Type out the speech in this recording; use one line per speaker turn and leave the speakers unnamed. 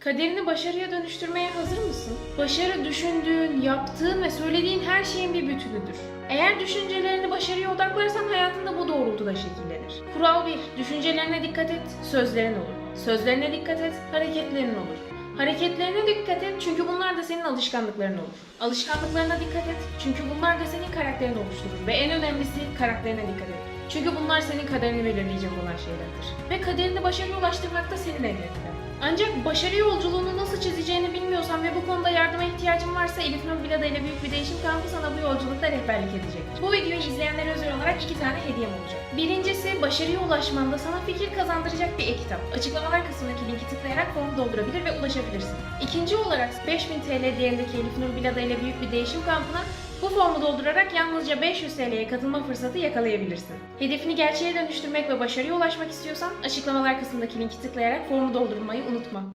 Kaderini başarıya dönüştürmeye hazır mısın? Başarı düşündüğün, yaptığın ve söylediğin her şeyin bir bütünüdür. Eğer düşüncelerini başarıya odaklarsan hayatında bu doğrultuda şekillenir. Kural 1. Düşüncelerine dikkat et, sözlerin olur. Sözlerine dikkat et, hareketlerin olur. Hareketlerine dikkat et çünkü bunlar da senin alışkanlıkların olur. Alışkanlıklarına dikkat et çünkü bunlar da senin karakterini oluşturur. Ve en önemlisi karakterine dikkat et. Çünkü bunlar senin kaderini belirleyecek olan şeylerdir. Ve kaderini başarıya ulaştırmak da senin elinde. Ancak başarı yolculuğunu nasıl çizeceğini bilmiyorsan ve bu konuda yardıma ihtiyacın varsa Elif Nur Bilada ile Büyük Bir Değişim Kampı sana bu yolculukta rehberlik edecektir. Bu videoyu izleyenlere özel olarak iki tane hediyem olacak. Birincisi başarıya ulaşmanda sana fikir kazandıracak bir e-kitap. Açıklamalar kısmındaki linki tıklayarak formu doldurabilir ve ulaşabilirsin. İkinci olarak 5000 TL değerindeki Elif Nur Bilada ile Büyük Bir Değişim Kampı'na bu formu doldurarak yalnızca 500 TL'ye katılma fırsatı yakalayabilirsin. Hedefini gerçeğe dönüştürmek ve başarıya ulaşmak istiyorsan açıklamalar kısmındaki linki tıklayarak formu doldurmayı unutma.